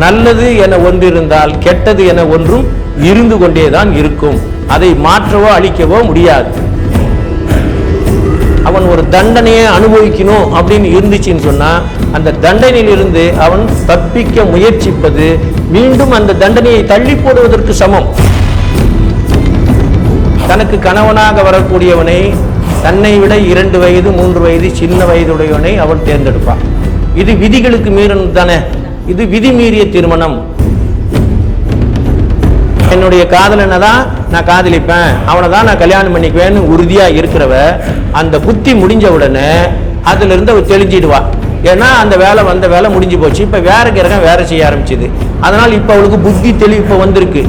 நல்லது என ஒன்றிருந்தால் கெட்டது என ஒன்றும் இருந்து கொண்டேதான் இருக்கும். அதை மாற்றவோ அழிக்கவோ முடியாது. அவன் ஒரு தண்டனையை அனுபவிக்கணும் அப்படின்னு இருந்துச்சுன்னு சொன்னா அந்த தண்டனையிலிருந்து அவன் தப்பிக்க முயற்சிப்பது மீண்டும் அந்த தண்டனையை தள்ளி போடுவதற்கு சமம். தனக்கு கணவனாக வரக்கூடியவனை தன்னை விட இரண்டு வயது மூன்று வயது சின்ன வயதுடையவனை அவன் தேர்ந்தெடுப்பான். இது விதிகளுக்கு மீறணும் தானே. இது விதி மீறிய திருமணம். என்னுடைய காதலனை தான் நான் காதலிப்பேன். அவனை தான் நான் கல்யாணம் பண்ணிக்குவேன்னு உறுதியா இருக்கிறவ அந்த புத்தி முடிஞ்ச உடனே அதுல இருந்து அவ தெளிஞ்சிடுவா. ஏன்னா அந்த வேலை வந்த வேலை முடிஞ்சு போச்சு. இப்ப வேற கிரகம் வேற செய்ய ஆரம்பிச்சுது. அதனால இப்ப அவளுக்கு புத்தி தெளிவு வந்திருக்கு.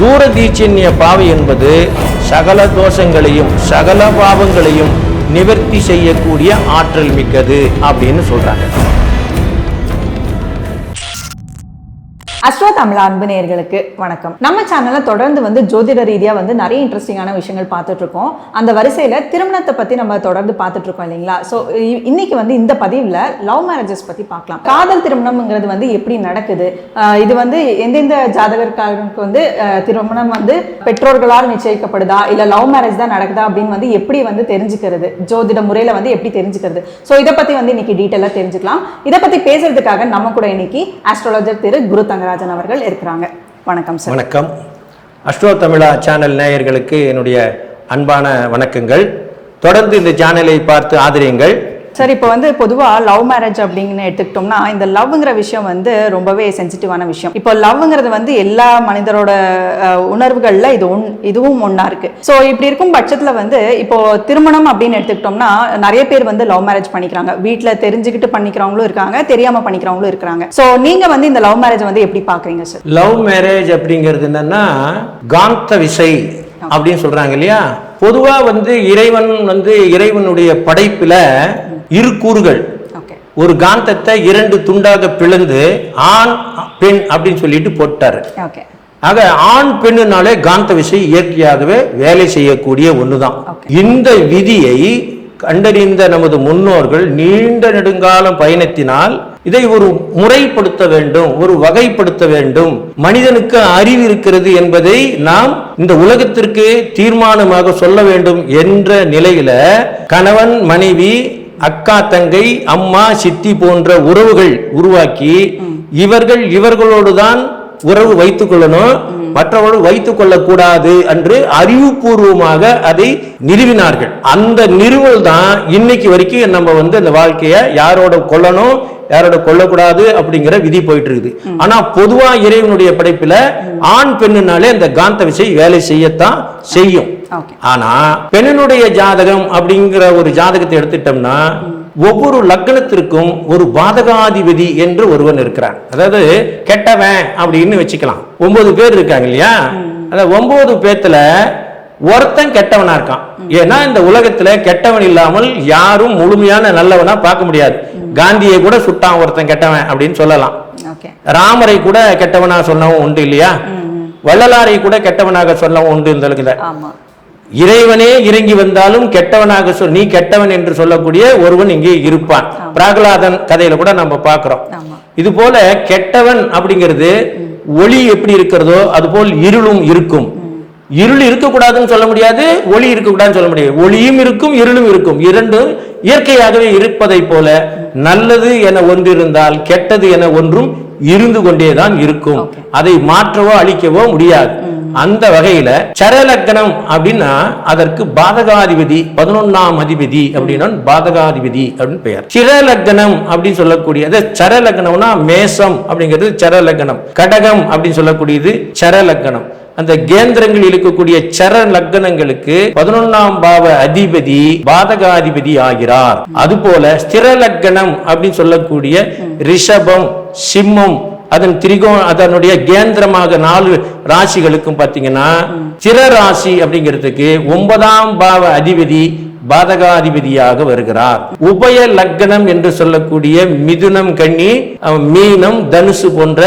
தூர தீட்சண்ய பாவை என்பது சகல தோஷங்களையும் சகல பாவங்களையும் நிவர்த்தி செய்யக்கூடிய ஆற்றல் மிக்கது அப்படின்னு சொல்றாங்க. அஸ்ட்ரோ தமிழ் அன்பு நேர்களுக்கு வணக்கம். நம்ம சேனல்ல தொடர்ந்து வந்து ஜோதிட ரீதியா வந்து நிறைய இன்ட்ரெஸ்டிங்கான விஷயங்கள் பார்த்துட்டு இருக்கோம். அந்த வரிசையில திருமணத்தை பத்தி நம்ம தொடர்ந்து பார்த்துட்டு இருக்கோம் இல்லைங்களா? ஸோ இன்னைக்கு வந்து இந்த பதிவுல லவ் மேரேஜஸ் பத்தி பார்க்கலாம். காதல் திருமணம்ங்கிறது வந்து எப்படி நடக்குது? இது வந்து எந்தெந்த ஜாதகர்களுக்கு வந்து திருமணம் வந்து பெற்றோர்களால் நிச்சயிக்கப்படுதா? இல்ல லவ் மேரேஜ் தான் நடக்குதா? அப்படின்னு வந்து எப்படி வந்து தெரிஞ்சுக்கிறது? ஜோதிட முறையில வந்து எப்படி தெரிஞ்சுக்கிறது? ஸோ இதை பத்தி வந்து இன்னைக்கு டீட்டெயிலாக தெரிஞ்சுக்கலாம். இதை பத்தி பேசுறதுக்காக நம்ம கூட இன்னைக்கு ஆஸ்ட்ராலஜர் திரு குரு தங்கராஜன் அவர்கள் இருக்கிறாங்க. வணக்கம் சார். வணக்கம். அஷ்டோ தமிழா சேனல் நேயர்களுக்கு என்னுடைய அன்பான வணக்கங்கள். தொடர்ந்து இந்த சேனலை பார்த்து ஆதரியுங்கள். சார் இப்போ வந்து பொதுவாக லவ் மேரேஜ் அப்படின்னு எடுத்துக்கிட்டோம்னா இந்த லவ்ங்கிற விஷயம் வந்து ரொம்பவே சென்சிட்டிவான விஷயம். இப்போ லவ்ங்கிறது வந்து எல்லா மனிதரோட உணர்வுகளில் இது ஒன் இதுவும் ஒன்றா இருக்கு. ஸோ இப்படி இருக்கும் பட்சத்தில் வந்து இப்போ திருமணம் அப்படின்னு எடுத்துக்கிட்டோம்னா நிறைய பேர் வந்து லவ் மேரேஜ் பண்ணிக்கிறாங்க. வீட்டில் தெரிஞ்சுக்கிட்டு பண்ணிக்கிறவங்களும் இருக்காங்க தெரியாம பண்ணிக்கிறவங்களும் இருக்கிறாங்க ஸோ நீங்க வந்து இந்த லவ் மேரேஜ் வந்து எப்படி பாக்குறீங்க சார் லவ் மேரேஜ் அப்படிங்கிறது என்னன்னா காந்த விசை அப்படின்னு சொல்றாங்க இல்லையா? பொதுவா வந்து இறைவன் வந்து இறைவனுடைய படைப்புல இரு கூறுகள். ஒரு காந்தத்தை இரண்டு துண்டாக பிளந்து ஆண் பெண் அப்படின்னு சொல்லிட்டு போட்டாரு. ஆக ஆண் பெண்ணுனாலே காந்த விசை இயற்கையாகவே வேலை செய்யக்கூடிய ஒண்ணுதான். இந்த விதியை கண்டறிந்த நமது முன்னோர்கள் நீண்ட நெடுங்காலம் பயணத்தினால் இதை ஒரு முறைப்படுத்த வேண்டும் ஒரு வகைப்படுத்த வேண்டும். மனிதனுக்கு அறிவு இருக்கிறது என்பதை நாம் இந்த உலகத்திற்கு தீர்மானமாக சொல்ல வேண்டும் என்ற நிலையில கணவன் மனைவி அக்கா தங்கை அம்மா சித்தி போன்ற உறவுகள் உருவாக்கி இவர்கள் இவர்களோடு தான் உறவு வைத்துக் கொள்ளணும். மற்றவர்கள் வைத்துக் கொள்ளக்கூடாது என்று அறிவுபூர்வமாக அதை நிறுவினார்கள். அந்த நிறுவல் தான் இன்னைக்கு வரைக்கும் நம்ம வந்து அந்த வாழ்க்கையை யாரோட கொல்லணும் யாரோட கொல்லக்கூடாது அப்படிங்கிற விதி போயிட்டு இருக்குது ஆனா பொதுவா இறைவனுடைய படைப்புல ஆண் பெண்ணுனாலே அந்த காந்த விசை வேலை செய்யத்தான் செய்யும். ஆனா பெண்ணினுடைய ஜாதகம் அப்படிங்கிற ஒரு ஜாதகத்தை எடுத்துட்டோம்னா ஒவ்வொரு லக்னத்திற்கும் ஒரு பாதகாதிபதி என்று ஒருவன் இருக்கிறான். அதாவது கெட்டவன் அப்படின்னு வச்சுக்கலாம். ஒன்பது பேர் இருக்காங்க இல்லையா? அந்த ஒன்பது பேத்துல ஒருத்தன் கெட்டவனா இருக்கான். ஏன்னா இந்த உலகத்துல கெட்டவன் இல்லாமல் யாரும் முழுமையான நல்லவனா பார்க்க முடியாது. காந்தியை கூட சுட்டான் ஒருத்தன் கெட்டவன் அப்படின்னு சொல்லலாம். ராமரை கூட கெட்டவனா சொன்னவன் உண்டு இல்லையா? வள்ளலாரை கூட கெட்டவனாக சொன்னவன் உண்டு இந்த இறைவனே இறங்கி வந்தாலும் கெட்டவனாக சொல் நீ கெட்டவன் என்று சொல்லக்கூடிய ஒருவன் இங்கே இருப்பான். பிரகலாதன் கதையில கூட நம்ம பார்க்கிறோம். இது போல கெட்டவன் அப்படிங்கிறது ஒளி எப்படி இருக்கிறதோ அதுபோல் இருளும் இருக்கும். இருள் இருக்கக்கூடாதுன்னு சொல்ல முடியாது ஒளி இருக்கக்கூடாதுன்னு சொல்ல முடியாது. ஒளியும் இருக்கும் இருளும் இருக்கும். இரண்டும் இயற்கையாகவே இருப்பதைப் போல நல்லது என ஒன்றிருந்தால் கெட்டது என ஒன்றும் இருந்து கொண்டேதான் இருக்கும். அதை மாற்றவோ அழிக்கவோ முடியாது. அந்த வகையில சரலக்கணம் அப்படின்னா அதற்கு பாதகாதிபதி பதினொன்னாம் அதிபதி அப்படின்னா பாதகாதிபதி அப்படின்னு பெயர். சிரலக்கணம் அப்படின்னு சொல்லக்கூடியது சரலக்கணம்னா மேசம் அப்படிங்கிறது சரலக்கணம் கடகம் அப்படின்னு சொல்லக்கூடியது சரலக்கணம் அந்த கேந்திரங்கள் இருக்கக்கூடிய சர லக்னங்களுக்கு பதினொன்னாம் பாவ அதிபதி பாதகாதிபதி ஆகிறார். அதுபோல ஸ்திர லக்னம் அப்படின்னு சொல்லக்கூடிய ரிஷபம் சிம்மம் அதன் திரிகோ அதனுடைய கேந்திரமாக நாலு ராசிகளுக்கும் பார்த்தீங்கன்னா சிற ராசி அப்படிங்கிறதுக்கு ஒன்பதாம் பாவ அதிபதி பாதகாதிபதியாக வருகிறார். உபய லக்னம் என்று சொல்லக்கூடிய மிதுனம் கன்னி மீனம் தனுசு போன்ற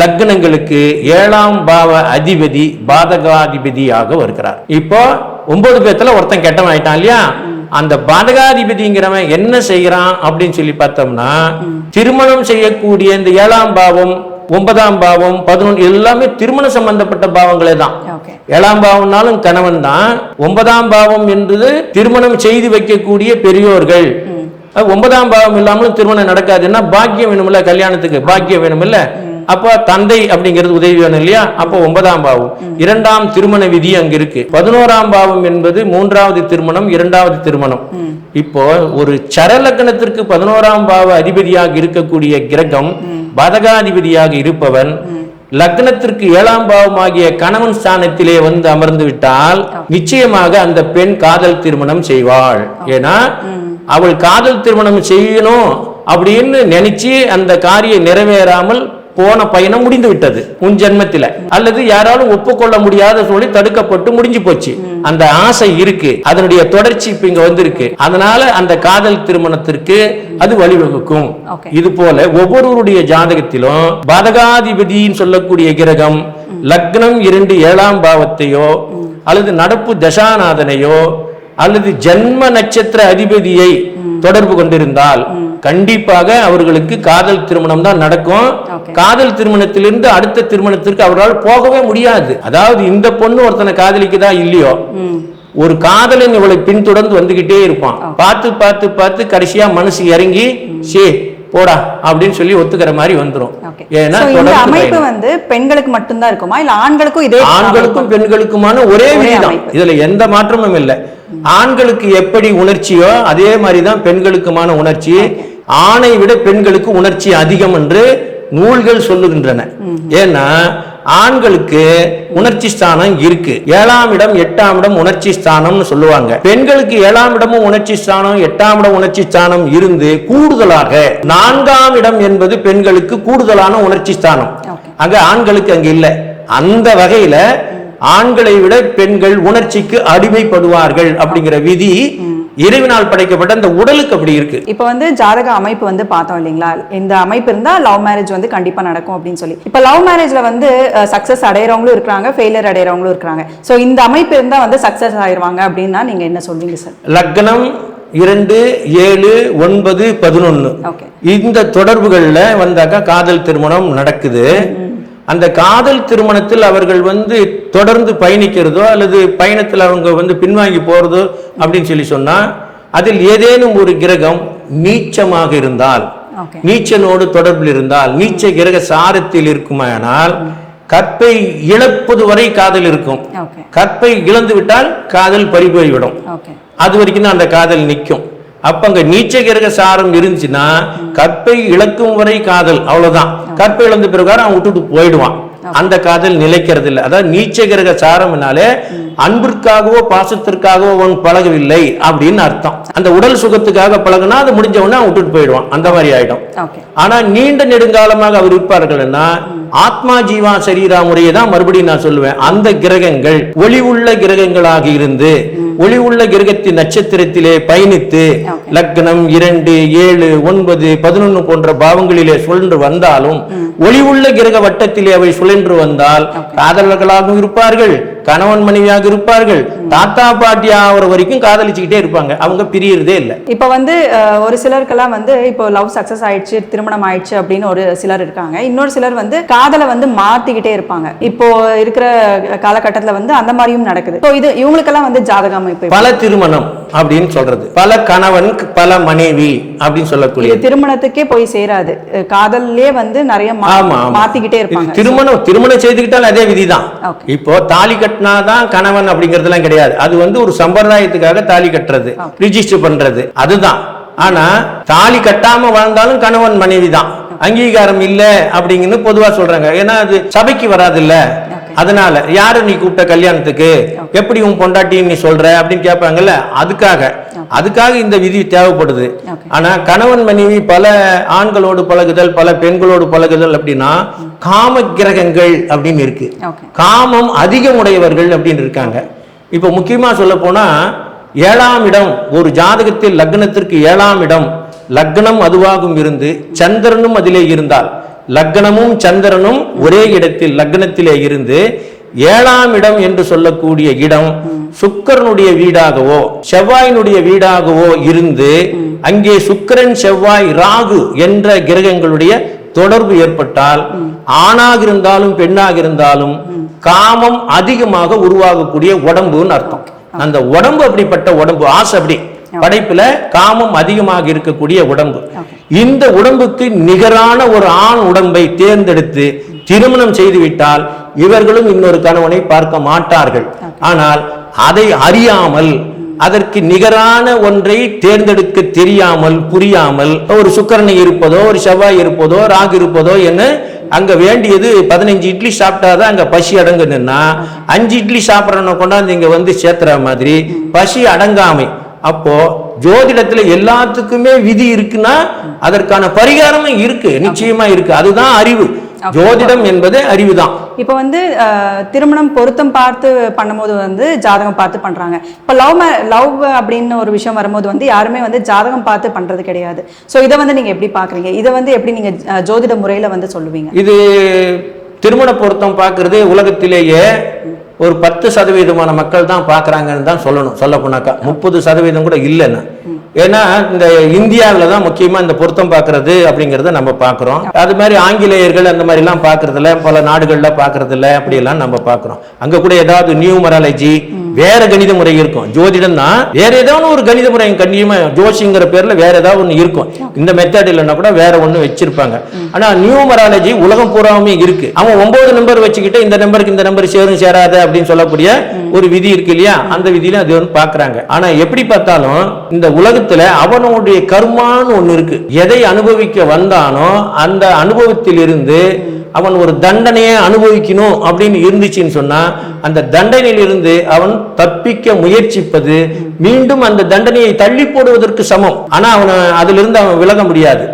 லக்னங்களுக்கு ஏழாம் பாவ அதிபதி பாதகாதிபதியாக வருகிறார். இப்போ ஒன்பது பேர்த்துல ஒருத்தன் கெட்டவன் ஆயிட்டான் இல்லையா? அந்த பாதகாதிபதிங்கிறவன் என்ன செய்யறான் அப்படின்னு சொல்லி பார்த்தோம்னா திருமணம் செய்யக்கூடிய இந்த ஏழாம் பாவம் ஒன்பதாம் பாவம் பதினொன்று எல்லாமே திருமண சம்பந்தப்பட்ட பாவங்களே தான் ஏழாம் பாவம்னாலும் கணவன் தான் ஒன்பதாம் பாவம் என்பது திருமணம் செய்து வைக்கக்கூடிய பெரியோர்கள். ஒன்பதாம் பாவம் இல்லாமலும் திருமணம் நடக்காதுன்னா பாக்கியம் வேணும்ல கல்யாணத்துக்கு பாக்கியம் வேணும்ல அப்ப தந்தை அப்படிங்கிறது உதவி வேணும் இல்லையா? அப்போ ஒன்பதாம் பாவம். இரண்டாம் திருமண விதி அங்க இருக்கு. பதினோராம் பாவம் என்பது மூன்றாவது திருமணம் இரண்டாவது திருமணம். இப்போ ஒரு சரலக்கணத்திற்கு பதினோராம் பாவ அதிபதியாக இருக்கக்கூடிய கிரகம் பாதகாதிபதியாக இருப்பவன் லக்னத்திற்கு ஏழாம் பாவமாகிய கணவன் ஸ்தானத்திலே வந்து அமர்ந்து விட்டால் நிச்சயமாக அந்த பெண் காதல் திருமணம் செய்வாள். ஏன்னா அவள் காதல் திருமணம் செய்யணும் அப்படின்னு நினைச்சு அந்த காரியம் நிறைவேறாமல் போன பயணம் முடிந்து விட்டது. உன் ஜென்மத்தில. அல்லது யாராலும் ஒப்புக்கொள்ள முடியாத சொல்லி தடுக்கப்பட்டு முடிஞ்சு போச்சு. அந்த ஆசை இருக்கு. அதனுடைய தொடர்ச்சி இப்ப இங்க வந்திருக்கு. அதனால அந்த காதல் திருமணத்திற்கு அது வழிவகுக்கும். இது போல ஒவ்வொருவருடைய ஜாதகத்திலும் பாதகாதிபதின்னு சொல்லக்கூடிய கிரகம் லக்னம் இரண்டு ஏழாம் பாவத்தையோ அல்லது நடப்பு தசாநாதனையோ அல்லது ஜென்ம நட்சத்திர அதிபதியை தொடர்பு கொண்டிருந்தால் கண்டிப்பாக அவர்களுக்கு காதல் திருமணம் தான் நடக்கும். காதல் திருமணத்திலிருந்து அடுத்த திருமணத்திற்கு அவரால் போகவே முடியாது. அதாவது இந்த பொண்ணு ஒருத்தனை காதலிக்குதா இல்லையோ ஒரு காதலன் இவளை பின்தொடர்ந்து வந்துகிட்டே இருப்பான். பார்த்து பார்த்து பார்த்து கடைசியா மனசு இறங்கி சே போடா அப்படின்னு சொல்லி ஒத்துக்கிற மாதிரி வந்துரும். ஓகே ஏன்னா அமைப்பு. வந்து பெண்களுக்கு மட்டும்தான் இருக்குமா? இல்ல ஆண்களுக்கும் இதே ஆண்களுக்கும் பெண்களுக்குமான ஒரே அமைப்பு. இதுல எந்த மாற்றமும் இல்லை. ஆண்களுக்கு எப்படி உணர்ச்சியோ அதே மாதிரிதான் பெண்களுக்குமான உணர்ச்சி. ஆணை விட பெண்களுக்கு உணர்ச்சி அதிகம் என்று நூல்கள் சொல்லுகின்றன. ஏன்னா ஆண்களுக்கு உணர்ச்சி ஸ்தானம் இருக்கு. ஏழாம் இடம் எட்டாம் இடம் உணர்ச்சி ஸ்தானம்னு சொல்லுவாங்க. பெண்களுக்கு ஏழாம் இடமும் உணர்ச்சி ஸ்தானம் எட்டாம் இடம் உணர்ச்சி ஸ்தானம் இருந்து கூடுதலாக நான்காம் இடம் என்பது பெண்களுக்கு கூடுதலான உணர்ச்சி ஸ்தானம். அங்க ஆண்களுக்கு அங்க இல்ல. அந்த வகையில ஆண்களை விட பெண்கள் உணர்ச்சிக்கு அடிமைப்படுவார்கள் அப்படிங்கிற விதி இறைவனால் படைக்கப்பட்ட அந்த உடலுக்கு அப்படி இருக்கு. இப்போ வந்து ஜாதக அமைப்பு வந்து பார்த்தோம் இல்லைங்களா? இந்த அமைப்பு இருந்தா லவ் மேரேஜ் வந்து கண்டிப்பா நடக்கும் அப்படின்னு சொல்லி. இப்போ லவ் மேரேஜ்ல வந்து சக்சஸ் அடையறவங்களும் இருக்காங்க ஃபெயிலியர் அடையறவங்களும் இருக்காங்க ஸோ இந்த அமைப்பு இருந்தா வந்து சக்சஸ் ஆயிருவாங்க அப்படின்னா நீங்க என்ன சொல்வீங்க சார் லக்னம் இரண்டு ஏழு ஒன்பது பதினொன்னு. ஓகே இந்த தொடர்புகள்ல வந்தாக்கா காதல் திருமணம் நடக்குது. அந்த காதல் திருமணத்தில் அவர்கள் வந்து தொடர்ந்து பயணிக்கிறதோ அல்லது பயணத்தில் அவங்க வந்து பின்வாங்கி போறதோ அப்படின்னு சொல்லி சொன்னா அதில் ஏதேனும் ஒரு கிரகம் நீச்சமாக இருந்தால் நீச்சனோடு தொடர்பில் இருந்தால் நீச்ச கிரக சாரத்தில் இருக்குமானால் கற்பை இழப்பது வரை காதல் இருக்கும். கற்பை இழந்து விட்டால் காதல் பறிபோய்விடும். அது வரைக்கும் தான் அந்த காதல் நிற்கும். அப்போ அங்கே நீச்ச கிரக சாரம் இருந்துச்சுன்னா கற்பை இழக்கும் வரை காதல் அவ்வளோதான் கற்பை இழந்த பிறகு அவன் விட்டுட்டு போயிடுவான். அந்த காதல் நிலைக்கிறது இல்லை அதாவது நீச்ச கிரக சாரம்னாலே அன்பிற்காகவோ பாசத்திற்காகவோ அவன் பழகவில்லை அப்படின்னு அர்த்தம். அந்த உடல் சுகத்துக்காக பழகுனா அது முடிஞ்ச உடனே விட்டுட்டு போயிடுவான். அந்த மாதிரி ஆயிடும். ஆனா நீண்ட நெடுங்காலமாக அவர் இருப்பார்கள்னா ஆத்மா ஜீவா சரீரா முறையை தான் மறுபடியும் நான் சொல்லுவேன். அந்த கிரகங்கள் ஒளி உள்ள கிரகங்களாக இருந்து ஒளி உள்ள கிரகத்தின் நட்சத்திரத்திலே பயணித்து. லக்னம் இரண்டு ஏழு ஒன்பது பதினொன்னு போன்ற பாவங்களிலே சுழன்று வந்தாலும் ஒளி உள்ள கிரக வட்டத்திலே அவை சுழன்று வந்தால் காதலர்களாகவும் இருப்பார்கள். கணவன் மனைவியாக இருப்பார்கள். தாத்தா பாட்டி ஆகிற வரைக்கும் காதலிச்சுக்கிட்டே இருப்பாங்க. அவங்க பிரியறதே இல்லை. இப்போ வந்து ஒரு சிலருக்கெல்லாம் வந்து இப்போ லவ் சக்சஸ் ஆயிடுச்சு திருமணம் ஆயிடுச்சு அப்படின்னு ஒரு சிலர் இருக்காங்க. இன்னொரு சிலர் வந்து காதலை வந்து மாத்திக்கிட்டே இருப்பாங்க. இப்போ இருக்கிற காலகட்டத்துல வந்து அந்த மாதிரியும் நடக்குது. இப்போ இது இவங்களுக்கெல்லாம் வந்து ஜாதக அமைப்பு பல திருமணம் அப்படின்னு சொல்றது. பல கணவன் பல மனைவி அப்படின்னு சொல்லக்கூடியது இது திருமணத்துக்கே போய் சேராது. காதல்லே வந்து நிறைய. மாத்திக்கிட்டே இருப்பாங்க. திருமணம் திருமணம் செய்துக்கிட்டால் அதே விதிதான். இப்போ தாலி கட்டினாதான் கணவன் அப்படிங்கறதுலாம் கிடையாது. அது வந்து ஒரு சம்பிரதாயத்துக்காக தாலி கட்டுறது ரிஜிஸ்டர் பண்றது அதுதான். ஆனா தாலி கட்டாம வாழ்ந்தாலும் கணவன் மனைவி தான் அங்கீகாரம் இல்ல அப்படிங்கன்னு பொதுவா சொல்றாங்க. ஏன்னா அது சபைக்கு வராது இல்ல அதனால யாரு நீ கூப்பிட்ட கல்யாணத்துக்கு? எப்படி உன் பொண்டாட்டின்னு நீ சொல்ற அப்படின்னு கேட்பாங்கல்ல? அதுக்காக. அதுக்காக இந்த விதி தேவைப்படுது. ஆனா கணவன் மனைவி பல ஆண்களோடு பழகுதல் பல பெண்களோடு பழகுதல் அப்படின்னா காம கிரகங்கள் அப்படின்னு இருக்கு. காமம் அதிகம் உடையவர்கள் அப்படின்னு இருக்காங்க. இப்போ முக்கியமா சொல்ல போனா ஏழாம் இடம் ஒரு ஜாதகத்தில் லக்னத்திற்கு ஏழாம் இடம். லக்னம் அதுவாகும் இருந்து சந்திரனும் அதிலே இருந்தால். லக்னமும் சந்திரனும் ஒரே இடத்தில் லக்னத்திலே இருந்து ஏழாம் இடம் என்று சொல்லக்கூடிய இடம் சுக்கிரனுடைய வீடாகவோ செவ்வாயினுடைய வீடாகவோ இருந்து அங்கே சுக்கிரன் செவ்வாய் ராகு என்ற கிரகங்களுடைய தொடர்பு ஏற்பட்டால் ஆணாக இருந்தாலும் பெண்ணாக இருந்தாலும் காமம் அதிகமாக உருவாகக்கூடிய உடம்புன்னு அர்த்தம். அந்த உடம்பு அப்படிப்பட்ட உடம்பு ஆசை அப்படி. படைப்புல காமம் அதிகமாக இருக்கக்கூடிய உடம்பு. இந்த உடம்புக்கு நிகரான ஒரு ஆண் உடம்பை தேர்ந்தெடுத்து திருமணம் செய்துவிட்டால் இவர்களும் இன்னொரு கணவனை பார்க்க மாட்டார்கள். ஆனால் அதை அறியாமல் அதற்கு நிகரான ஒன்றை தேர்ந்தெடுக்க தெரியாமல் புரியாமல் ஒரு சுக்கரனை இருப்பதோ ஒரு செவ்வாய் இருப்பதோ ராகு இருப்பதோ என்ன அங்க வேண்டியது பதினஞ்சு இட்லி சாப்பிட்டாதான் அங்க பசி அடங்குதுன்னா அஞ்சு இட்லி சாப்பிட்றவனை கொண்டாந்து இங்க வந்து சேர்த்துற மாதிரி பசி அடங்காமை. அப்போ ஜோதிடத்துல எல்லாத்துக்குமே விதி இருக்குன்னா அதற்கான பரிகாரமும் இருக்கு நிச்சயமா இருக்கு. அதுதான் அறிவு. ஜோதிடம் என்பது அறிவுதான். இப்போ வந்து திருமணம் பொருத்தம் பார்த்து பண்ணும்போது வந்து ஜாதகம் பார்த்து பண்றாங்க. இப்போ லவ் லவ் அப்படின்னு ஒரு விஷயம் வரும்போது வந்து யாருமே வந்து ஜாதகம் பார்த்து பண்றது கிடையாது. ஸோ இதை வந்து நீங்க எப்படி பாக்குறீங்க இதை வந்து எப்படி நீங்க ஜோதிட முறையில வந்து சொல்லுவீங்க? இது திருமண பொருத்தம் பார்க்கறது உலகத்திலேயே ஒரு பத்து சதவீதமான மக்கள் தான் பார்க்கறாங்கன்னு தான் சொல்லணும். சொல்ல போனாக்கா முப்பது சதவீதம் கூட இல்லைன்னு. ஏன்னா இந்த இந்தியாவில் தான் முக்கியமா இந்த பொருத்தம் பார்க்கறது அப்படிங்கிறத நம்ம பார்க்குறோம். அது மாதிரி ஆங்கிலேயர்கள் அந்த மாதிரி எல்லாம் பார்க்கறதில்ல பல நாடுகள்ல பார்க்கறதில்ல அப்படியெல்லாம் நம்ம பார்க்குறோம். அங்க கூட ஏதாவது நியூமராலஜி வேற கணித முறை இருக்கும். ஜோதிடம்னா வேற ஏதாவது ஒரு கணித முறை கண்டிப்பா ஜோஷிங்கிற பேர்ல வேற ஏதாவது ஒண்ணு இருக்கும். இந்த மெத்தட் இல்லைன்னா கூட வேற ஒண்ணு வச்சிருப்பாங்க. ஆனா நியூமராலஜி உலகம் பூராவுமே இருக்கு. அவன் ஒன்பது நம்பர் வச்சுக்கிட்டு இந்த நம்பருக்கு இந்த நம்பர் சேரும் சேராது அப்படின்னு சொல்லக்கூடிய ஒரு விதி இருக்கு இல்லையா? அந்த விதியில அது வந்து பாக்குறாங்க. ஆனா எப்படி பார்த்தாலும் இந்த உலகத்துல அவனுடைய கர்மான்னு ஒண்ணு இருக்கு. எதை அனுபவிக்க வந்தானோ அந்த அனுபவத்திலிருந்து அவன் ஒரு தண்டனையை அனுபவிக்கணும் அப்படின்னு இருந்துச்சுன்னு சொன்னா அந்த தண்டனையிலிருந்து அவன் தப்பிக்க முயற்சிப்பது மீண்டும் அந்த தண்டனையை தள்ளி போடுவதற்கு சமம். ஆனா அவனை அதிலிருந்து அவன் விலக முடியாது.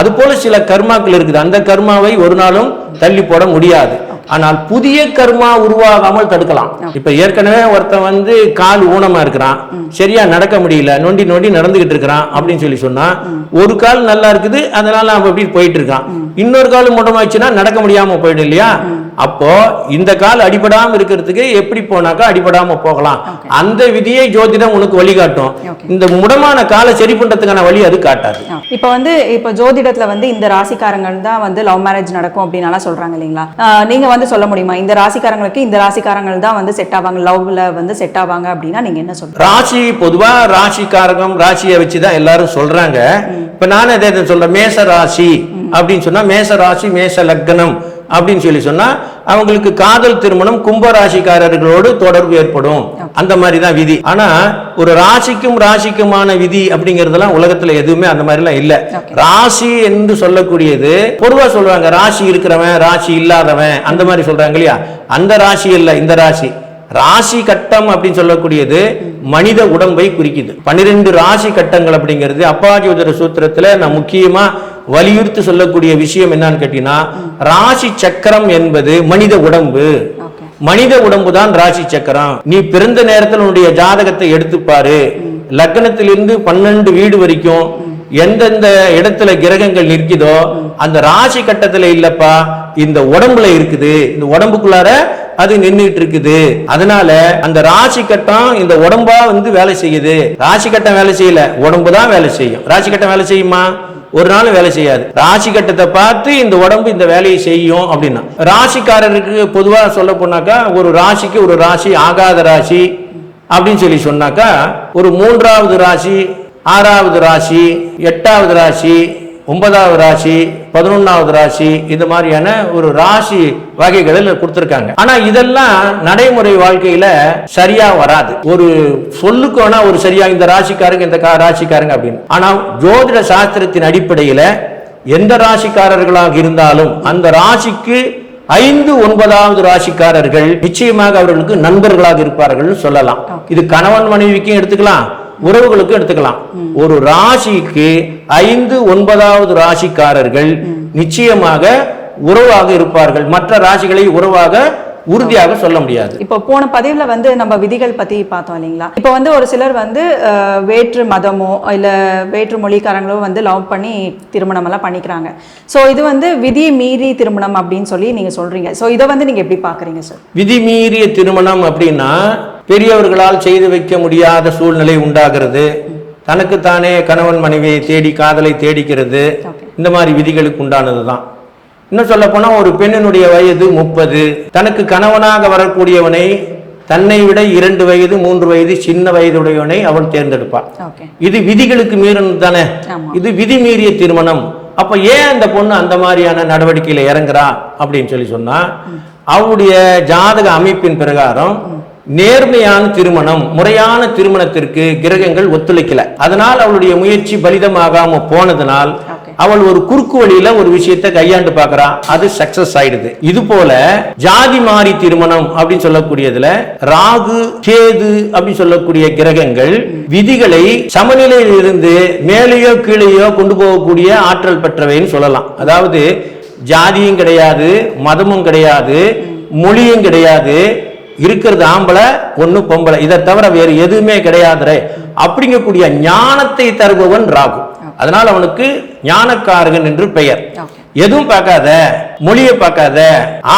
அது போல சில கர்மாக்கள் இருக்குது. அந்த கர்மாவை ஒரு நாளும் தள்ளி போட முடியாது. ஆனால் புதிய கர்மா உருவாகாமல் தடுக்கலாம். இப்ப ஏற்கனவே ஒருத்தன் வந்து கால் ஊனமா இருக்கிறான். சரியா நடக்க முடியல நொண்டி நொண்டி நடந்துகிட்டு இருக்கிறான் அப்படின்னு சொல்லி சொன்னா ஒரு கால் நல்லா இருக்குது அதனால அவன் அப்படி போயிட்டு இருக்கான். இன்னொரு கால் முடமாச்சுன்னா நடக்க முடியாம போயிடும் இல்லையா? அப்போ இந்த கால் அடிபடாம இருக்கிறதுக்கு எப்படி போனாக்கா அடிபடாம போகலாம். அந்த விதியை ஜோதிடம் உனக்கு வழிகாட்டும். Okay. இந்த முடமான காலை சரி பண்றதுக்கான வழி அது காட்டாது. இப்போ வந்து இப்போ ஜோதிடத்துல வந்து இந்த ராசிக்காரங்கள் தான் வந்து லவ் மேரேஜ் நடக்கும் அப்படின்னாலாம் சொல்றாங்க இல்லைங்களா? ஆஹ் நீங்க வந்து சொல்ல முடியுமா? இந்த ராசிக்காரங்களுக்கு இந்த ராசிக்காரங்கள் தான் வந்து செட் ஆவாங்க லவ்ல வந்து செட் ஆவாங்க அப்படின்னா நீங்க என்ன சொல்றீங்க? ராசி பொதுவா ராசிக்காரகம் ராசியை வச்சுதான் எல்லாரும் சொல்றாங்க. இப்ப நானே அதே தான் சொல்றேன் மேச ராசி அப்படின்னு சொன்னா மேச ராசி மேச லக்னம் அப்படின்னு சொல்லி சொன்னா அவங்களுக்கு காதல் திருமணம் கும்ப ராசிக்காரர்களோடு தொடர்பு ஏற்படும். அந்த மாதிரி தான் விதி. ஆனா ஒரு ராசிக்கும் ராசிக்குமான விதி அப்படிங்கறதெல்லாம் உலகத்துல எதுவுமே அந்த மாதிரி எல்லாம் இல்ல. ராசி என்று சொல்லக்கூடியது பொதுவா சொல்றாங்க ராசி இருக்கிறவன் ராசி இல்லாதவன் அந்த மாதிரி சொல்றாங்க இல்லையா? அந்த ராசி இல்ல இந்த ராசி. ராசி கட்டம் அப்படின்னு சொல்லக்கூடியது மனித உடம்பை குறிக்குது. பன்னிரெண்டு ராசி கட்டங்கள் அப்படிங்கிறது அப்பாஜோதர சூத்திரத்துல நான் முக்கியமா வலியுறுத்தி சொல்லக்கூடிய விஷயம் என்னன்னு கேட்டீங்கன்னா ராசி சக்கரம் என்பது மனித உடம்பு. மனித உடம்பு தான் ராசி சக்கரம். நீ பிறந்த நேரத்தில் உன்னுடைய ஜாதகத்தை எடுத்து பாரு லக்னத்திலிருந்து பன்னெண்டு வீடு வரைக்கும் எந்தெந்த இடத்துல கிரகங்கள் நிற்குதோ அந்த ராசி கட்டத்துல இல்லப்பா இந்த உடம்புல இருக்குது. இந்த உடம்புக்குள்ளார அது நின்றுட்டு இருக்குது அதனால அந்த ராசி கட்டம் இந்த உடம்பா வந்து வேலை செய்யுது. ராசி கட்டம் வேலை செய்யல உடம்பு தான் வேலை செய்யும். ராசி கட்டம் வேலை செய்யுமா? ஒரு நாள் வேலை செய்யாது. ராசி கட்டத்தை பார்த்து இந்த உடம்பு இந்த வேலையை செய்யும் அப்படின்னா. ராசிக்காரருக்கு பொதுவாக சொல்ல போனாக்கா ஒரு ராசிக்கு ஒரு ராசி ஆகாத ராசி அப்படின்னு சொல்லி சொன்னாக்கா ஒரு மூன்றாவது ராசி ஆறாவது ராசி எட்டாவது ராசி ஒன்பதாவது ராசி பதினொன்னாவது ராசி இந்த மாதிரியான ஒரு ராசி வகைகளில் கொடுத்துருக்காங்க. ஆனா இதெல்லாம் நடைமுறை வாழ்க்கையில சரியா வராது. ஒரு சொல்லுக்கு வேணா ஒரு சரியா இந்த ராசிக்காரங்க இந்த ராசிக்காரங்க அப்படின்னு. ஆனா ஜோதிட சாஸ்திரத்தின் அடிப்படையில எந்த ராசிக்காரர்களாக இருந்தாலும் அந்த ராசிக்கு ஐந்து ஒன்பதாவது ராசிக்காரர்கள் நிச்சயமாக அவர்களுக்கு நண்பர்களாக இருப்பார்கள் சொல்லலாம். இது கணவன் மனைவிக்கும் எடுத்துக்கலாம் உறவுகளுக்கும் எடுத்துக்கலாம். ஒரு ராசிக்கு ஐந்து ஒன்பதாவது ராசிக்காரர்கள் நிச்சயமாக உறவாக இருப்பார்கள். மற்ற ராசிகளை உறவாக உறுதியாக சொல்ல முடியாது. இப்போ போன பதிவுல வந்து நம்ம விதிகள் பத்தி பார்த்தோம் இல்லைங்களா? இப்போ வந்து ஒரு சிலர் வந்து வேற்று மதமோ இல்ல வேற்று மொழிக்காரங்களோ வந்து லவ் பண்ணி திருமணம் எல்லாம் பண்ணிக்கிறாங்க. ஸோ இது வந்து விதியை மீறி திருமணம் அப்படின்னு சொல்லி நீங்க சொல்றீங்க. ஸோ இதை வந்து நீங்க எப்படி பாக்குறீங்க சார் விதி மீறிய திருமணம் அப்படின்னா பெரியவர்களால் செய்து வைக்க முடியாத சூழ்நிலை உண்டாகிறது. தனக்குத்தானே கணவன் மனைவியை தேடி காதலை தேடிக்கிறது. இந்த மாதிரி விதிகளுக்கு உண்டானது தான் இன்னும் சொல்ல போனா ஒரு பெண்ணினுடைய வயது முப்பது. தனக்கு கணவனாக வரக்கூடியவனை தன்னை விட இரண்டு வயது மூன்று வயது சின்ன வயதுடையவனை அவள் தேர்ந்தெடுப்பாள் இது விதிகளுக்கு மீறினது தானே. இது விதி மீறிய திருமணம். அப்ப ஏன் அந்த பொண்ணு அந்த மாதிரியான நடவடிக்கையில இறங்குறா? அப்படின்னு சொல்லி சொன்னா அவளுடைய ஜாதக அமைப்பின் பிரகாரம் நேர்மையான திருமணம் முறையான திருமணத்திற்கு கிரகங்கள் ஒத்துழைக்கல. அதனால் அவளுடைய முயற்சி பலிதமாகாம போனதுனால் அவள் ஒரு குறுக்கு வழியில ஒரு விஷயத்தை கையாண்டு பார்க்கறா. அது சக்சஸ் ஆயிடுது. இது போல ஜாதி மாறி திருமணம் அப்படின்னு சொல்லக்கூடியதுல ராகு கேது அப்படின்னு சொல்லக்கூடிய கிரகங்கள் விதிகளை சமநிலையில் இருந்து மேலேயோ கீழேயோ கொண்டு போகக்கூடிய ஆற்றல் பெற்றவைன்னு சொல்லலாம். அதாவது ஜாதியும் கிடையாது மதமும் கிடையாது மொழியும் கிடையாது இருக்கிறது ஆம்பளை ஒன்றும் பொம்பளை. இதை தவிர வேறு எதுவுமே கிடையாதுரே. அப்படிங்கக்கூடிய ஞானத்தை தருபவன் ராகு. அதனால் அவனுக்கு ஞானக்காரகன் என்று பெயர். எதுவும் பார்க்காத மொழியை பார்க்காத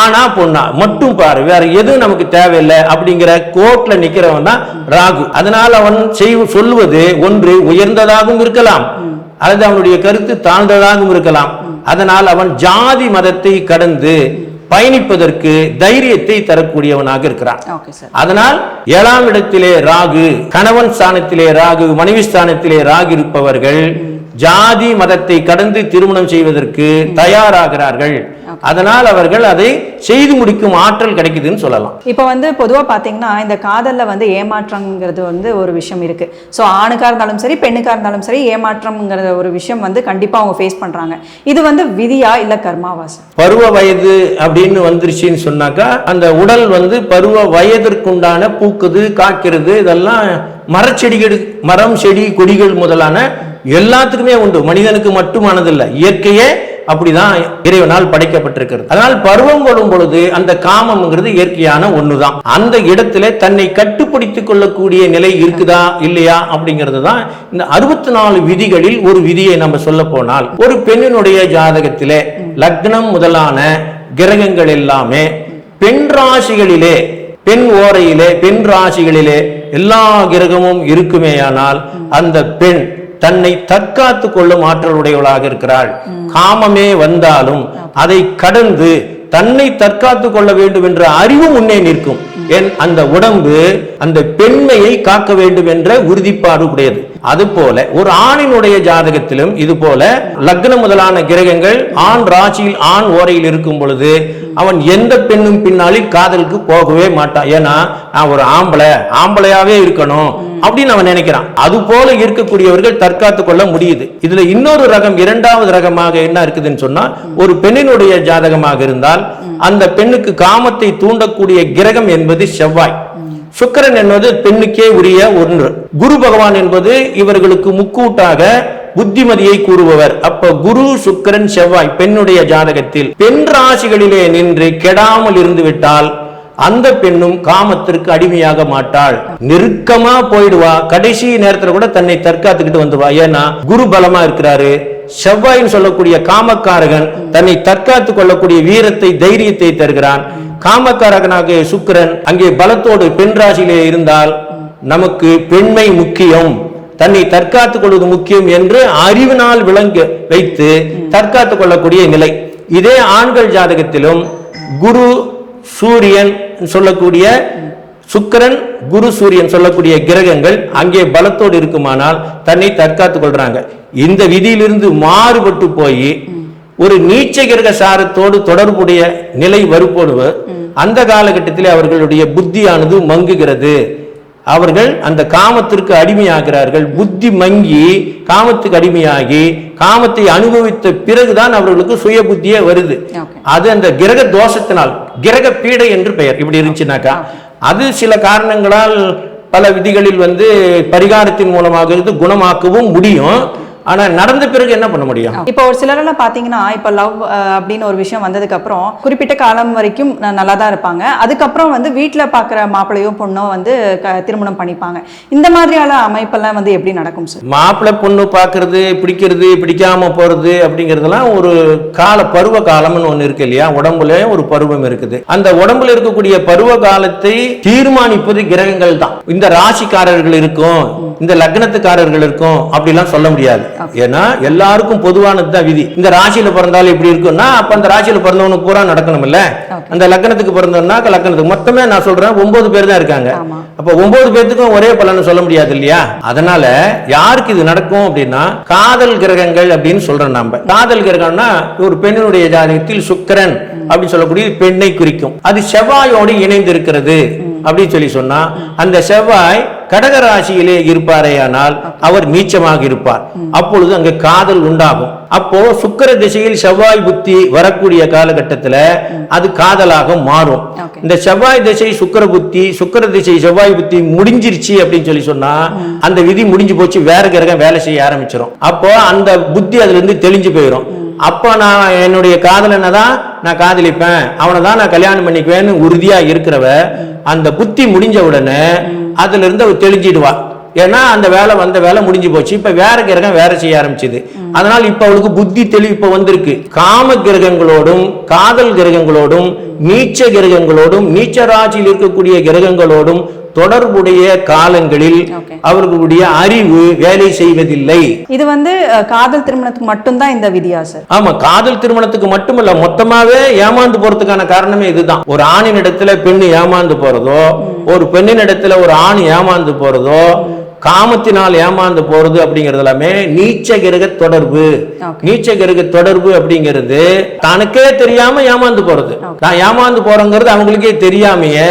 ஆனா பொண்ணா மட்டும் பாரு வேற எதுவும் நமக்கு தேவையில்லை அப்படிங்கிற கோட்ல நிக்கிறவன் தான் ராகு. அதனால அவன் செய் சொல்லுவது ஒன்று உயர்ந்ததாகவும் இருக்கலாம். அல்லது அவனுடைய கருத்து தாழ்ந்ததாகவும் இருக்கலாம். அதனால் அவன் ஜாதி மதத்தை கடந்து பயணிப்பதற்கு தைரியத்தை தரக்கூடியவனாக இருக்கிறான். அதனால் ஏழாம் இடத்திலே ராகு கணவன் ஸ்தானத்திலே ராகு மனைவி ஸ்தானத்திலே ராகு இருப்பவர்கள் ஜாதி மதத்தை கடந்து திருமணம் செய்வதற்கு தயாராகிறார்கள். அதனால் அவர்கள் அதை செய்து முடிக்கும் ஆற்றல் கிடைக்குதுன்னு சொல்லலாம். இப்போ வந்து பொதுவா பாத்தீங்கன்னா இந்த காதல்ல வந்து ஏமாற்றங்கிறது வந்து ஒரு விஷயம் இருக்கு. ஸோ ஆணுக்கா இருந்தாலும் சரி பெண்ணுக்கா இருந்தாலும் சரி ஏமாற்றம்ங்கிற ஒரு விஷயம் வந்து கண்டிப்பா அவங்க ஃபேஸ் பண்றாங்க. இது வந்து விதியா இல்ல கர்மாவா சார் பருவ வயது அப்படின்னு வந்துருச்சுன்னு சொன்னாக்கா அந்த உடல் வந்து பருவ வயதிற்குண்டான பூக்குது காக்கிறது இதெல்லாம் மரச்செடிகள் மரம் செடி கொடிகள் முதலான எல்லாத்துக்குமே உண்டு. மனிதனுக்கு மட்டுமானதில்லை. இயற்கையே அப்படிதான் இறைவனால் படைக்கப்பட்டிருக்கிறது. அதனால் பருவம் கொள்ளும் பொழுது அந்த காமம்ங்கிறது இயற்கையான ஒண்ணுதான். அந்த இடத்துல தன்னை கட்டுப்படுத்திக் கொள்ளக்கூடிய நிலை இருக்குதா இல்லையா அப்படிங்கிறது தான் இந்த அறுபத்தி நாலு விதிகளில் ஒரு விதியை நம்ம சொல்ல போனால் ஒரு பெண்ணினுடைய ஜாதகத்திலே லக்னம் முதலான கிரகங்கள் எல்லாமே பெண் ராசிகளிலே பெண் ஓரையிலே பெண் ராசிகளிலே எல்லா கிரகமும் இருக்குமேயானால் அந்த பெண் தன்னை தற்காத்து கொள்ளும் ஆற்றல் உடையவளாக இருக்கிறாள். காமமே வந்தாலும் அதை கடந்து தன்னை தற்காத்து கொள்ள வேண்டும் என்ற அறிவு முன்னே நிற்கும். என் அந்த உடம்பு அந்த பெண்மையை காக்க வேண்டும் என்ற உறுதிப்பாடு உடையது அதுபோல ஒரு ஆணினுடைய ஜாதகத்திலும் இது போல லக்னம் முதலான கிரகங்கள் ஆண் ராசியில் ஆண் ஓரையில் இருக்கும் பொழுது அவன் எந்த பெண்ணும் பின்னாளில் காதலுக்கு போகவே மாட்டான் ஏன்னா நான் ஒரு ஆம்பளை. ஆம்பளையாவே இருக்கணும். அப்படின்னு அவன் நினைக்கிறான். அது போல இருக்கக்கூடியவர்கள் தற்காத்து கொள்ள முடியுது. இதுல இன்னொரு ரகம் இரண்டாவது ரகமாக என்ன இருக்குதுன்னு சொன்னா ஒரு பெண்ணினுடைய ஜாதகமாக இருந்தால் அந்த பெண்ணுக்கு காமத்தை தூண்டக்கூடிய கிரகம் என்பது செவ்வாய். சுக்கிரன் என்பது பெண்ணுக்கே உரிய ஒன்று. குரு பகவான் என்பது இவர்களுக்கு முக்கூட்டாக புத்திமதியை கூறுபவர். அப்ப குரு சுக்கிரன் செவ்வாய் பெண்ணுடைய ஜாதகத்தில் பெண் ராசிகளிலே நின்று கெடாமல் இருந்து விட்டால் அந்த பெண்ணும் காமத்திற்கு அடிமையாக மாட்டாள். நெருக்கமா போயிடுவா. கடைசி நேரத்துல கூட தன்னை தற்காத்துக்கிட்டு வந்துவா ஏன்னா குரு பலமா இருக்கிறாரு. செவ்வாயின் சொல்லக்கூடிய காமக்காரகன் தன்னை தற்காத்து கொள்ளக்கூடிய வீரத்தை தைரியத்தை தருகிறான். காமக்காரகனாக சுக்கிரன் அங்கே பலத்தோடு பெண் ராசியிலே இருந்தால் நமக்கு பெண்மை முக்கியம். தன்னை தற்காத்துக் கொள்வது முக்கியம் என்று அறிவினால் விளங்க வைத்து தற்காத்துக் கொள்ளக்கூடிய நிலை. இதே ஆண்கள் ஜாதகத்திலும் குரு சூரியன் சொல்லக்கூடிய சுக்கிரன் குரு சூரியன் சொல்லக்கூடிய கிரகங்கள் அங்கே பலத்தோடு இருக்குமானால் தன்னை தற்காத்துக் கொள்றாங்க. இந்த விதியிலிருந்து மாறுபட்டு போய் ஒரு நீச்ச கிரக சாரத்தோடு தொடர்புடைய நிலை வரும்போது அந்த காலகட்டத்தில் அவர்களுடைய புத்தியானது மங்குகிறது. அவர்கள் அந்த காமத்திற்கு அடிமையாகிறார்கள். புத்தி மங்கி காமத்துக்கு அடிமையாகி காமத்தை அனுபவித்த பிறகுதான் அவர்களுக்கு சுய புத்தியே வருது. அது அந்த கிரக தோஷத்தினால் கிரக பீடை என்று பெயர். இப்படி இருந்துச்சுனாக்கா அது சில காரணங்களால் பல விதிகளில் வந்து பரிகாரத்தின் மூலமாக இருந்து குணமாக்கவும் முடியும். ஆனா நடந்த பிறகு என்ன பண்ண முடியும்? இப்போ ஒரு சிலரெல்லாம் பார்த்தீங்கன்னா இப்போ லவ் அப்படின்னு ஒரு விஷயம் வந்ததுக்கு அப்புறம் குறிப்பிட்ட காலம் வரைக்கும் நல்லா தான் இருப்பாங்க. அதுக்கப்புறம் வந்து வீட்டில் பார்க்குற மாப்பிள்ளையோ பொண்ணோ வந்து திருமணம் பண்ணிப்பாங்க. இந்த மாதிரியான அமைப்பெல்லாம் வந்து எப்படி நடக்கும் சார் மாப்பிள்ளை பொண்ணு பார்க்கறது பிடிக்கிறது பிடிக்காம போறது அப்படிங்கிறதெல்லாம் ஒரு கால பருவ காலம்னு ஒண்ணு இருக்கு இல்லையா? உடம்புல ஒரு பருவம் இருக்குது. அந்த உடம்புல இருக்கக்கூடிய பருவ காலத்தை தீர்மானிப்பது கிரகங்கள் தான் இந்த ராசிக்காரர்கள் இருக்கும் இந்த லக்னத்துக்காரர்கள் இருக்கும் அப்படிலாம் சொல்ல முடியாது. ஏன்னா எல்லாருக்கும் பொதுவானது தான் விதி. இந்த ராசியில பிறந்தாலும் இப்படி இருக்கும்னா அப்ப அந்த ராசியில பிறந்தவனுக்கு பூரா நடக்கணும் இல்ல. அந்த லக்னத்துக்கு பிறந்தவனா லக்னத்துக்கு மொத்தமே நான் சொல்றேன் ஒன்பது பேர் தான் இருக்காங்க. அப்ப ஒன்பது பேர்த்துக்கும் ஒரே பலன் சொல்ல முடியாது இல்லையா? அதனால யாருக்கு இது நடக்கும் அப்படின்னா காதல் கிரகங்கள் அப்படின்னு சொல்றோம் நம்ம காதல் கிரகம்னா ஒரு பெண்ணினுடைய ஜாதகத்தில் சுக்கிரன் அப்படின்னு சொல்லக்கூடிய பெண்ணை குறிக்கும். அது செவ்வாயோடு இணைந்து இருக்கிறது அப்படின்னு சொல்லி சொன்னா அந்த செவ்வாய் கடக ராசியிலே இருப்பாரேயானால் அவர் நீச்சமாக இருப்பார். அப்பொழுது அங்க காதல் உண்டாகும். அப்போ சுக்கிர திசையில் செவ்வாய் புத்தி வரக்கூடிய காலகட்டத்துல அது காதலாக மாறும். இந்த செவ்வாய் திசை சுக்கிர புத்தி சுக்கிர திசை செவ்வாய் புத்தி முடிஞ்சிருச்சு அப்படின்னு சொல்லி சொன்னா அந்த விதி முடிஞ்சு போச்சு வேற கிரகம் வேலை செய்ய ஆரம்பிச்சிடும் அப்போ அந்த புத்தி அதுல இருந்து தெளிஞ்சு போயிடும் அப்போ நான் என்னுடைய காதலனை தான் நான் காதலிப்பேன். அவனை தான் நான் கல்யாணம் பண்ணிக்குவேன்னு உறுதியா இருக்கிறவ அந்த புத்தி முடிஞ்ச உடனே அதுல இருந்து அவ தெளிஞ்சிடுவா. ஏன்னா அந்த வேலை வந்த வேலை முடிஞ்சு போச்சு. இப்ப வேற கிரகம் வேற செய்ய ஆரம்பிச்சது. அதனால இப்ப அவளுக்கு புத்தி தெளிவு இப்ப வந்திருக்கு. காம கிரகங்களோடும் காதல் கிரகங்களோடும் நீச்ச கிரகங்களோடும் நீச்ச ராசியில் இருக்கக்கூடிய கிரகங்களோடும் தொடர்புடைய காலங்களில். அவர்களுடைய அறிவு வேலை செய்வதில்லை. இது வந்து காதல் திருமணத்துக்கு மட்டும்தான் இந்த விதியா சார் ஆமா காதல் திருமணத்துக்கு மட்டுமல்ல மொத்தமாவே ஏமாந்து போறதுக்கான காரணமே இதுதான். ஒரு ஆணின் இடத்துல பெண்ணு ஏமாந்து போறதோ ஒரு பெண்ணின் இடத்துல ஒரு ஆண் ஏமாந்து போறதோ காமத்தினால் ஏமாந்து போறது அப்படிங்கிறது எல்லாமே நீச்ச கிரக தொடர்பு. நீச்ச கிரக தொடர்பு அப்படிங்கிறது தனக்கே தெரியாம ஏமாந்து போறது. நான் ஏமாந்து போறேங்கிறது அவங்களுக்கே தெரியாமையே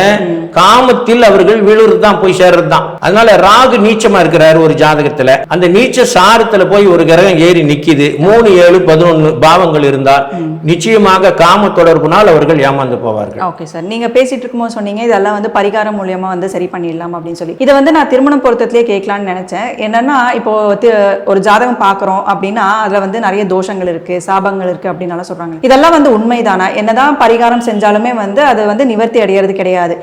காமத்தில் அவர்கள் விழுறது தான் போய் சேர்றது தான் அதனால ராகு நீச்சமா இருக்கிறாரு ஒரு ஜாதகத்துல. அந்த நீச்ச சாரத்துல போய் ஒரு கிரகம் ஏறி நிக்குது. மூணு ஏழு பதினொன்னு பாவங்கள் இருந்தால் நிச்சயமாக காம தொடர்புனால் அவர்கள் ஏமாந்து போவார்கள். Okay sir. நீங்க பேசிட்டு இருக்கும்போது சொன்னீங்க இதெல்லாம் வந்து பரிகாரம் மூலியமா வந்து சரி பண்ணிடலாம் அப்படின்னு சொல்லி. இதை வந்து நான் திருமணம் பொருத்தத்திலே கேட்கலாம்னு நினைச்சேன். என்னன்னா இப்போ ஒரு ஜாதகம் பார்க்குறோம் அப்படின்னா அதுல வந்து நிறைய தோஷங்கள் இருக்கு சாபங்கள் இருக்கு அப்படின்னு சொல்றாங்க. இதெல்லாம் வந்து உண்மைதானா? என்னதான் பரிகாரம் செஞ்சாலுமே வந்து அது வந்து நிவர்த்தி அடையிறது கிடையாது.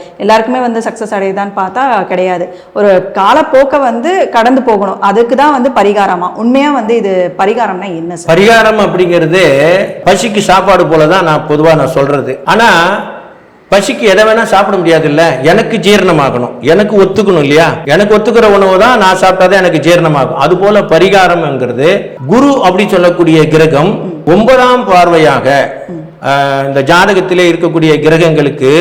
எல்லாருக்குமே வந்து சக்சஸ் அடையுதான்னு பார்த்தா கிடையாது. ஒரு காலப்போக்க வந்து கடந்து போகணும். அதுக்கு தான் வந்து பரிகாரமா. உண்மையா வந்து இது பரிகாரம்னா என்ன சார் பரிகாரம் அப்படிங்கிறது பசிக்கு சாப்பாடு போல தான் நான் பொதுவா நான் சொல்றது. ஆனா பசிக்கு எதை வேணா சாப்பிட முடியாது இல்ல எனக்கு ஜீரணமாகணும். எனக்கு ஒத்துக்கணும் இல்லையா? எனக்கு ஒத்துக்கிற உணவு தான் நான் சாப்பிட்டாதான் எனக்கு ஜீரணமாகும். அது போல பரிகாரம்ங்கிறது குரு அப்படி சொல்லக்கூடிய கிரகம் ஒன்பதாம் பார்வையாக இந்த ஜாதகத்திலே இருக்கக்கூடிய கிரகங்களுக்கு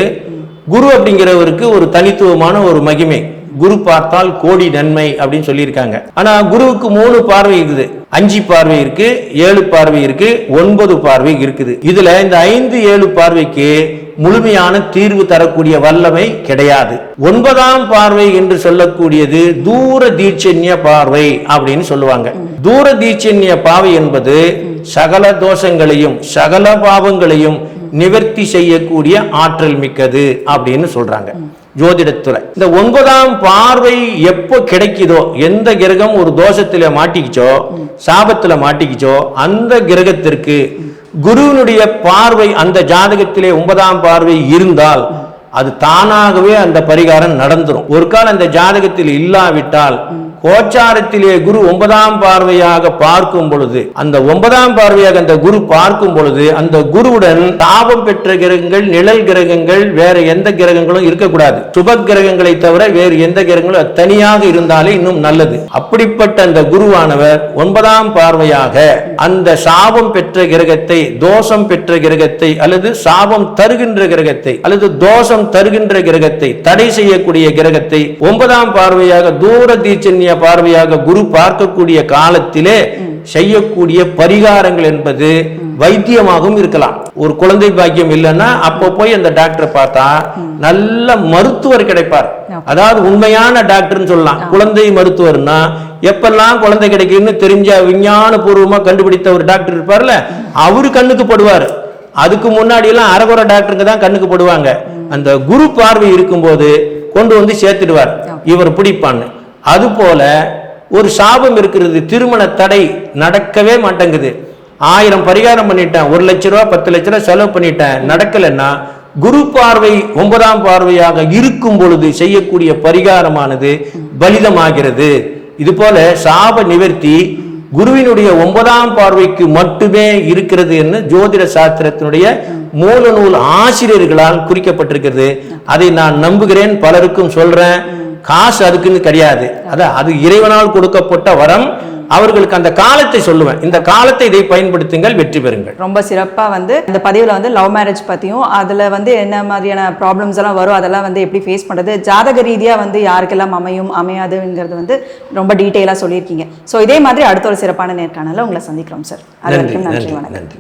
குரு அப்படிங்கிறவருக்கு ஒரு தனித்துவமான ஒரு மகிமை. குரு பார்த்தால் கோடி நன்மை அப்படின்னு சொல்லியிருக்காங்க. ஆனா குருவுக்கு மூணு பார்வை இருக்குது. அஞ்சு பார்வை இருக்கு ஏழு பார்வை இருக்கு ஒன்பது பார்வை இருக்குது. இதுல இந்த ஐந்து ஏழு பார்வைக்கு முழுமையான தீர்வு தரக்கூடிய வல்லமை கிடையாது. ஒன்பதாம் பார்வை என்று சொல்லக்கூடியது தூர தீட்சண்ய பார்வை அப்படின்னு சொல்லுவாங்க. தூர தீட்சண்ய பார்வை என்பது சகல தோஷங்களையும் சகல பாவங்களையும் நிவர்த்தி செய்யக்கூடிய ஆற்றல் மிக்கது அப்படின்னு சொல்றாங்க. ஜோதிடத்துல இந்த ஒன்பதாம் பார்வை எப்போ கிடைக்குதோ எந்த கிரகம் ஒரு தோஷத்துல மாட்டிக்கிச்சோ சாபத்துல மாட்டிக்கிச்சோ அந்த கிரகத்திற்கு குருவினுடைய பார்வை அந்த ஜாதகத்திலே ஒன்பதாம் பார்வை இருந்தால் அது தானாகவே அந்த பரிகாரம் நடந்துடும் ஒரு கால் அந்த ஜாதகத்தில் இல்லாவிட்டால் கோச்சாரத்திலே குரு ஒன்பதாம் பார்வையாக பார்க்கும் பொழுது அந்த ஒன்பதாம் பார்வையாக அந்த குரு பார்க்கும் பொழுது அந்த குருவுடன் தாபம் பெற்ற கிரகங்கள் நிழல் கிரகங்கள் வேற எந்த கிரகங்களும் இருக்கக்கூடாது. சுப கிரகங்களை தவிர வேறு எந்த கிரகங்களும் தனியாக இருந்தாலே இன்னும் நல்லது. அப்படிப்பட்ட அந்த குருவானவர் ஒன்பதாம் பார்வையாக அந்த சாபம் பெற்ற கிரகத்தை தோஷம் பெற்ற கிரகத்தை அல்லது சாபம் தருகின்ற கிரகத்தை அல்லது தோஷம் தருகின்ற கிரகத்தை தடை செய்யக்கூடிய கிரகத்தை ஒன்பதாம் பார்வையாக தூர தீட்சண்ய பார்வையாக குரு பார்க்கக்கூடிய காலத்திலே செய்யக்கூடிய பரிகாரங்கள் என்பது வைத்தியமாகவும் இருக்கலாம். ஒரு குழந்தை பாக்கியம் இல்லைன்னா அப்போ போய் அந்த டாக்டரை பார்த்தா நல்ல மருத்துவர் கிடைப்பார். அதாவது உண்மையான டாக்டர்னு சொல்லலாம். குழந்தை மருத்துவர்னா எப்பெல்லாம் குழந்தை கிடைக்குன்னு தெரிஞ்ச விஞ்ஞான பூர்வமா கண்டுபிடித்த ஒரு டாக்டர் இருப்பார்ல அவரு கண்ணுக்கு படுவார். அதுக்கு முன்னாடி எல்லாம் அரகுர டாக்டருங்க தான் கண்ணுக்கு படுவாங்க. அந்த குரு பார்வை இருக்கும்போது கொண்டு வந்து சேர்த்துடுவார். இவர் பிடிப்பான்னு. அதுபோல ஒரு சாபம் இருக்கிறது திருமண தடை நடக்கவே மாட்டேங்குது. ஆயிரம் பரிகாரம் பண்ணிட்டேன் ஒரு லட்ச ரூபா பத்து லட்ச ரூபா செலவு பண்ணிட்டேன் நடக்கலைன்னா குரு பார்வை ஒன்பதாம் பார்வையாக இருக்கும் பொழுது செய்யக்கூடிய பரிகாரமானது பலிதமாகிறது. இது போல சாப நிவர்த்தி குருவினுடைய ஒன்பதாம் பார்வைக்கு மட்டுமே இருக்கிறது என்று ஜோதிட சாஸ்திரத்தினுடைய மூல நூல் ஆசிரியர்களால் குறிக்கப்பட்டிருக்கிறது. அதை நான் நம்புகிறேன் பலருக்கும் சொல்றேன். காசு அதுக்குன்னு கிடையாது. அதான் அது இறைவனால் கொடுக்கப்பட்ட வரம். அவர்களுக்கு அந்த காலத்தை சொல்லுவேன். இந்த காலத்தை இதை பயன்படுத்துங்கள் வெற்றி பெறுங்கள். ரொம்ப சிறப்பா வந்து இந்த பதிவுல வந்து லவ் மேரேஜ் பத்தியும் அதுல வந்து என்ன மாதிரியான ப்ராப்ளம்ஸ் எல்லாம் வரும் அதெல்லாம் வந்து எப்படி ஃபேஸ் பண்றது ஜாதக ரீதியா வந்து யாருக்கெல்லாம் அமையும் அமையாதுங்கிறது வந்து ரொம்ப டீட்டெயிலா சொல்லியிருக்கீங்க. ஸோ இதே மாதிரி அடுத்த ஒரு சிறப்பான நேர்காணல உங்களை சந்திக்கிறோம் சார் அது நன்றி வரைக்கும் நன்றி வணக்கம். நன்றி.